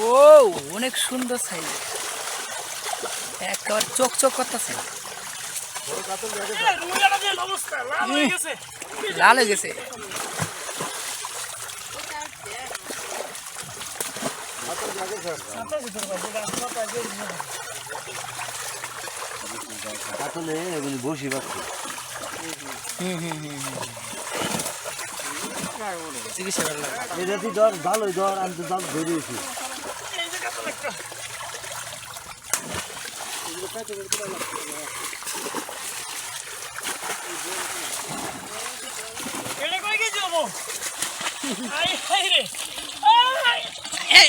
ও, অনেক সুন্দর সাইজ। একেবারে চোখ চোখ করতেছে লাল হয়ে গেছে। বসি। চিকিৎসা ভালো তুই ধর, ভালোই ধর, আমি তো জাল ধরেছি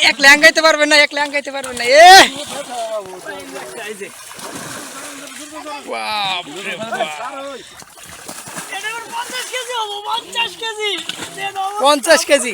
এক ল্যাঙ্গাইতে পারবেন না এক ল্যাঙ্গাইতে পারবেন না। এ! বাপরে বাপ। পঞ্চাশ কেজি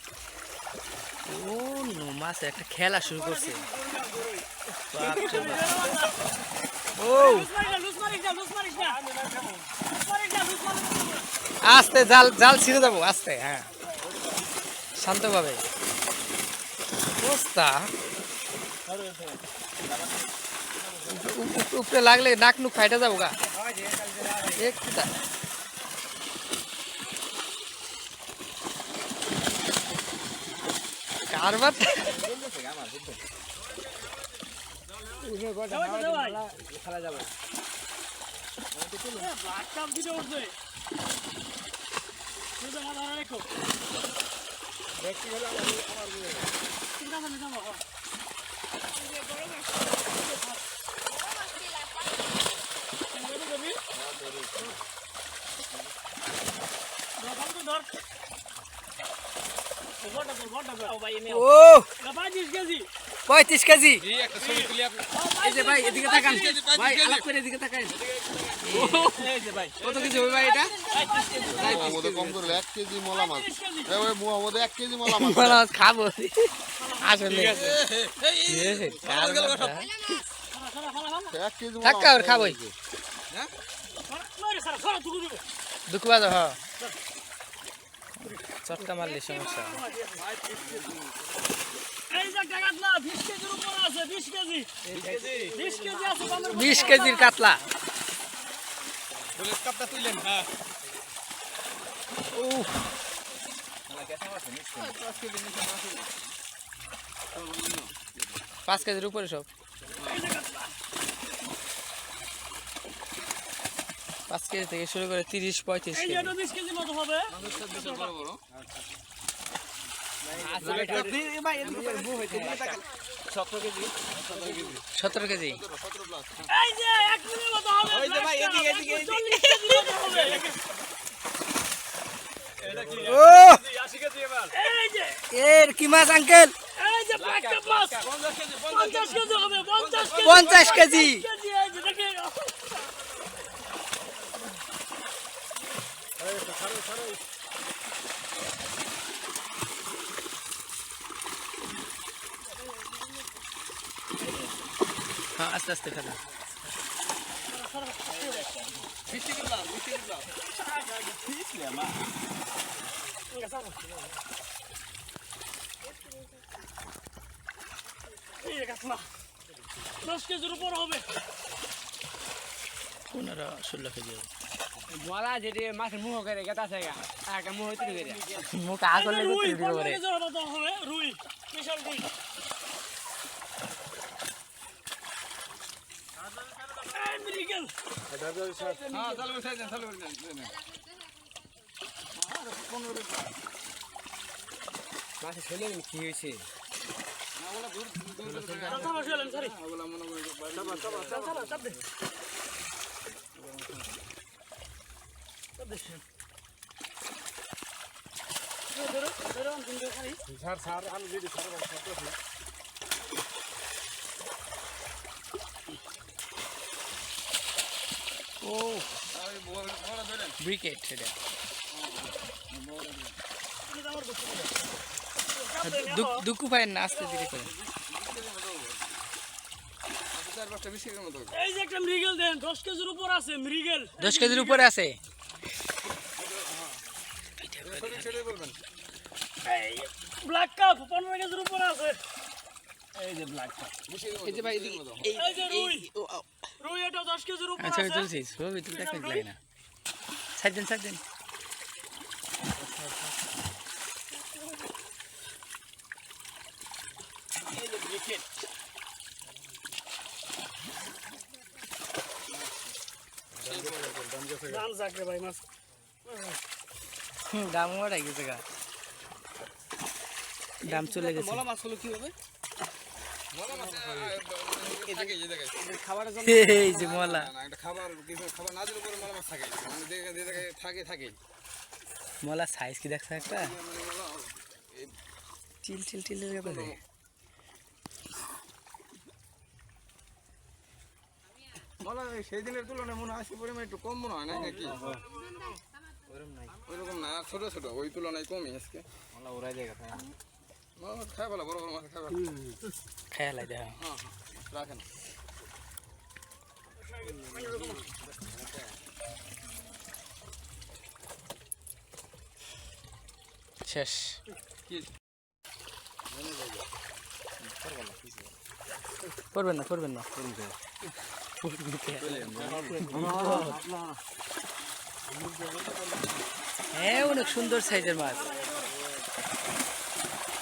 একটা খেলা শুরু করছে। আস্তে, জাল জাল ছিঁড়ে যাব আস্তে হ্যাঁ। শান্তভাবে। অবস্থা উপ- উপ- উপরে লাগলে নাক নুক ফাইটা যাব গা। একটু দা- কারবার ও পঁয়ত্রিশ কেজি একটা ছবি তুলি আপনি। এই যে ভাই এদিকে তাকান। ভাই আলাপ করে এদিকে তাকান। কত কেজি হবে ভাই এটা? কম করে এক কেজি মলা মাছ। এক কেজি মলা মাছ। খাব। আসলে। কেজি মলা খাবোই। দুঃখ বাদ হ চটকা মারলে সমস্যা বিশ কেজির কাতলা। হ্যাঁ। উফ, পাঁচ কেজির উপরে সব। পাঁচ কেজি থেকে শুরু করে তিরিশ পঁয়ত্রিশ কেজি। সতেরো কেজি। এর কি মাছ আঙ্কেল? পঞ্চাশ কেজি হ্যাঁ আস্তে আস্তে ফেলা দশ কেজির উপর হবে পনেরো ষোলো কেজি হবে। মলা যেটি মাছের মুখ করে গেতা সেগা একটা মুখ হইতে করে মুখ আসলে রুই তৈরি পনেরো করে রুই বিশাল রুই হ্যাঁ চালু করে দেন চালু করে দেন মাছের ছেলে কি হয়েছে ওগুলা মনে করে চাপ চাপ দে চাপ দে ধরো ধরো তিনটে খালি স্যার স্যার আমি যদি স্যার ও ব্রিকেট এটা দু- পায় না আস্তে ধীরে করে এই যে একটা মৃগেল দেন, দশ কেজির উপর আছে মৃগেল। দশ কেজির উপরে আছে ছেড়ে বলবেন এই ব্ল্যাক কাপ পনেরো কেজির উপর আছে। এই যে ভাই এদিকে মতো এই এই যে রুই। রুই এটা দশ কেজির উপর আচ্ছা না। দিন দিন। দাম ভাই মাছ হুম, দাম ওটাই গেছে গা। দাম চলে গেছে। মলা মাছ হলো কি হবে মলা মাছ থাকে যে দেখে খাবারের জন্য এই যে মলা। না, না, একটা খাবার কিছু খাবার না দিলে পরে মলা মাছ থাকে। মানে দেখে যে দেখে থাকে থাকে। মলা সাইজ কি দেখছ একটা? চিল চিল চিল মলা সেই দিনের তুলনায় মনে হয় আশি পরিমাণ একটু কম মনে হয় না নাকি? ওইরকম না ছোট ছোট ওই তুলনায় কমই আজকে। মলা ওরাই দেখা মাছ খাই ভালো বড় বড় মাছ খাই ভালো। খেয়ালাই দেখা হ্যাঁ রাখেন। শেষ। করবেন না করবেন না। হ্যাঁ অনেক সুন্দর সাইজের মাছ।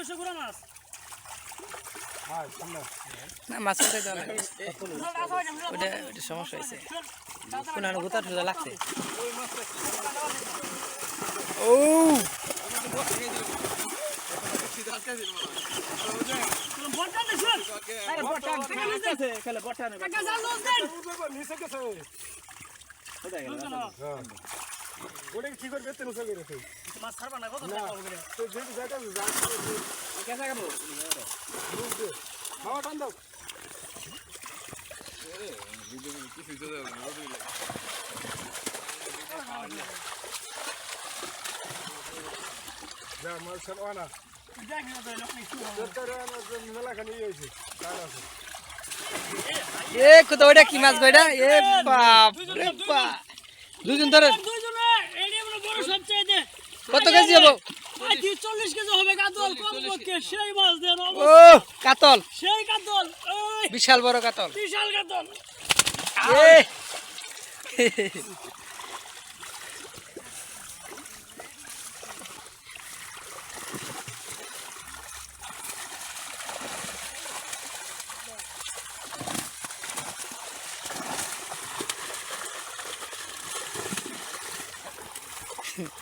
উদ্দেশ্য করে মাছ। না মাছ উঠে দেওয়া লাগে? ওটা ওটা সমস্যা হয়েছে। কোন গোতা ঠোলা লাগছে? ও! না? মাছ ছাড়বা না। এ কি মাছ এ বাপ রে বাপ। দুজন ধরে দুইজনে, এটি হলো বড় সবচাইতে। কত কেজি যাব চল্লিশ কেজি হবে কাতল কমপক্ষে। সেই মাছ দেন ও কাতল। সেই কাতল ওই বিশাল বড় কাতল। বিশাল কাতল।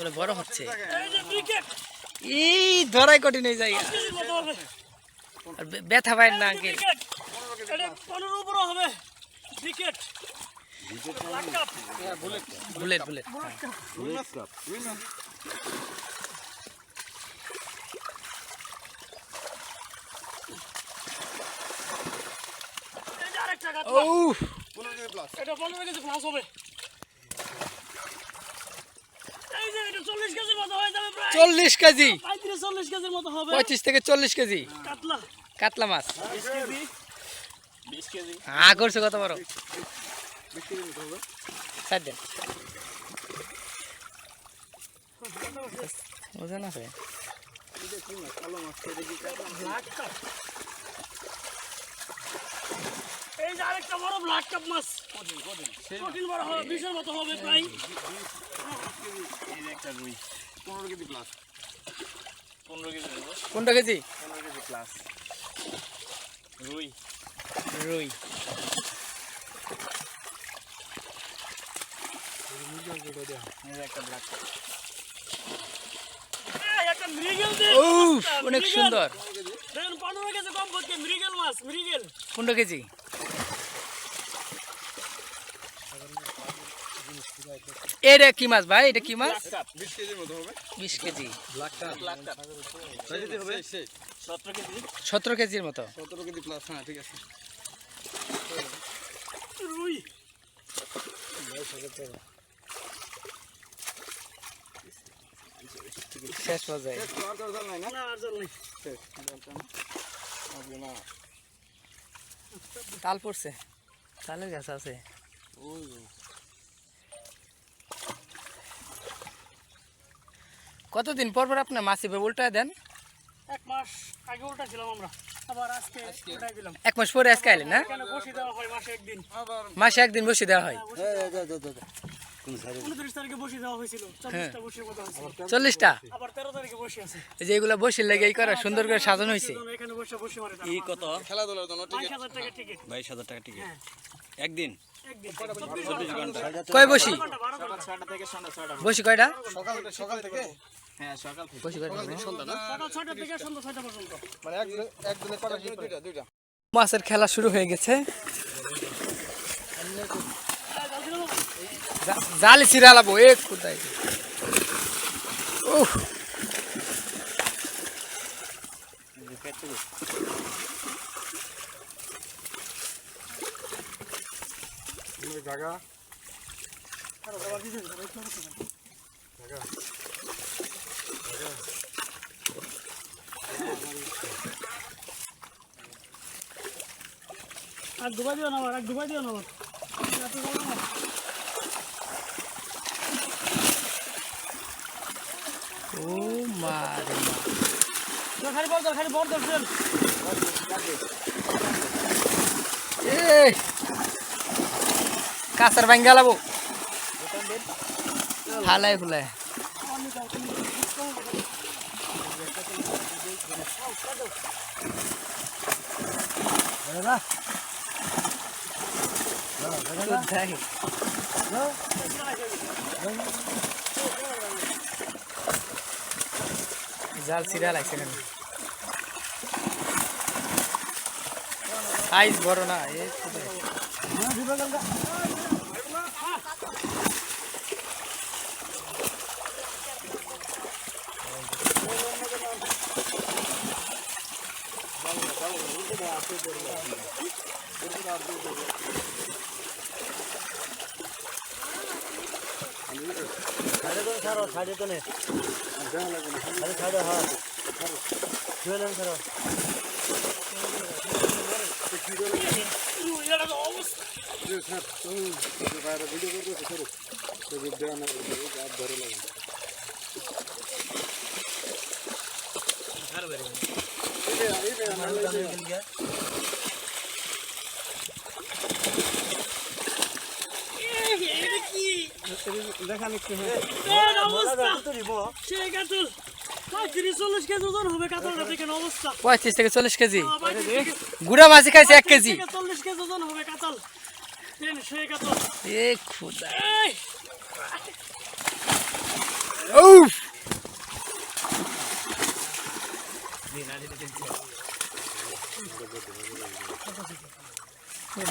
বলে বড় হচ্ছে। এই ধরাই কঠিন মতো হবে আর ব্যথা পায় না আঙ্কেল বুলেট বুলেট। এটা পনেরো কেজি প্লাস হবে এই যে এটা চল্লিশ কেজির মতো হয়ে যাবে প্রায়। চল্লিশ কেজি। পঁয়ত্রিশ চল্লিশ কেজির মতো হবে। পঁচিশ থেকে চল্লিশ কেজি। কাতলা। কাতলা মাছ। হা করছে কত বড়? সাইড দেন। ওজন আছে এই যে আরেকটা বড় ব্ল্যাক কাপ মাছ। কঠিন বড় হবে বিশের মতো হবে প্রায়। এই যে একটা রুই। পনেরো কেজি প্লাস পনেরো কেজি কোনটা কেজি পনেরো কেজি প্লাস রুই রুই অনেক সুন্দর পনেরো কেজি কম পক্ষে মৃগেল মাছ মৃগেল পনেরো কেজি এটা কি মাছ ভাই? এটা কি মাছ? বিশ কেজির মতো হবে। বিশ কেজি। সতেরো কেজি। সতেরো কেজির মতো। সতেরো কেজি প্লাস হ্যাঁ ঠিক আছে। রুই। শেষ পর্যায়ে। একটু আর দরকার নাই না? না আর জল নেই। তাল পড়ছে। তালের গাছ আছে। কতদিন পর পর আপনার মাছ এভাবে উল্টায় দেন? এক মাস আগে উল্টাছিলাম আমরা। আবার আজকে উল্টাই দিলাম। এক মাস পরে আজকে আইলেন না? কেন বসে দেওয়া হয় মাসে একদিন? মাসে একদিন বসে দেওয়া হয়? উনত্রিশ তারিখে বসে দেওয়া হয়েছিল চব্বিশটা বসে মতো হয়েছিল। চল্লিশটা? তারিখে বসে। আছে। এই যে এগুলো বসে লেগে এই করা সুন্দর করে সাজানো হয়েছে। সেজন্য এখানে বসে বসে মারে ই কত খেলাধুলার জন্য ঠিক বাইশ হাজার টাকা টিকিট একদিন। কয় বসি? বসি কয়টা? সকাল সকাল থেকে মাছের খেলা শুরু হয়ে গেছে। জালি ছিড়ালাবো এ কোথায়? উহ জায়গা। আর ডুবাই দিও না আবার আর ডুবাই দিও না আবার ও মারে মা। খালি বল খালি বল দরছেন এ কাঁচার ভাঙ্গা গেলাবো হালাই ফুলাই কোথায়? জাল ছিড়া লাগছে কেন সাইজ বড় না এ কোথায়? এটা তো অবস্থা এই, এটা কি? এর অবস্থা। সেই কাতল। পঁয়ত্রিশ, চল্লিশ কেজি ওজন হবে কাতলটা দেখেন অবস্থা। পঁয়ত্রিশ থেকে চল্লিশ কেজি। থেকে- গুড়া মাছি খাইছে এক কেজি। চল্লিশ কেজি ওজন হবে কাতল এ খুদা উফ!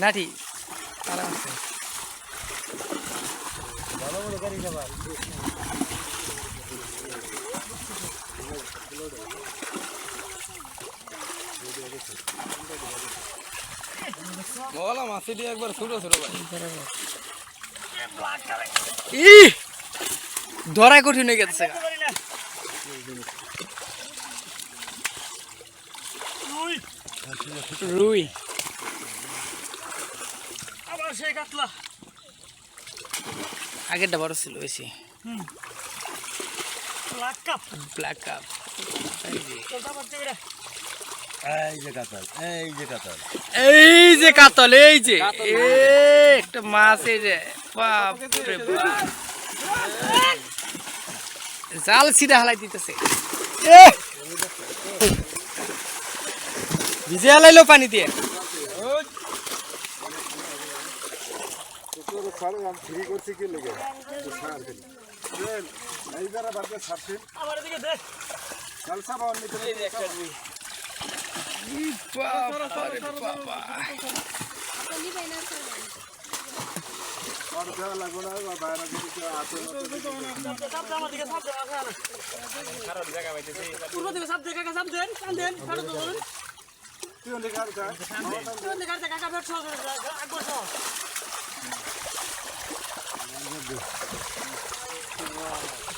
নাটি। আরামসে মলা মাছি দিয়ে একবার ছোট ছোট ই ধরাই কঠিন হয়ে গেছে। রুই, রুই। আবার সেই কাতলা। আগেরটা বড় ছিল বেশি। Cup black cup. এই যে। কাতাল এই যে কাতাল। এই যে কাতল এই যে। এ একটা মাছ এই যে। বাপ রে বাপ। জাল সিধা হালাই দিতেছে। এ! ভিজে হালাইলো পানি দিয়ে। ফ্রি করছি কি লেগে? এই যারা বাদে ছাড়ছি আবার এদিকে দেখ জলসা পাওয়ার নিতে ই বাবা রে বাবা। আর দেওয়া লাগবে না বাইরে যদি কেউ আসে চাপ দে আমার দিকে চাপ দে মাথা না পূর্ব দিকে চাপ দে কাকা দেন দেন তুই তুই বেট です。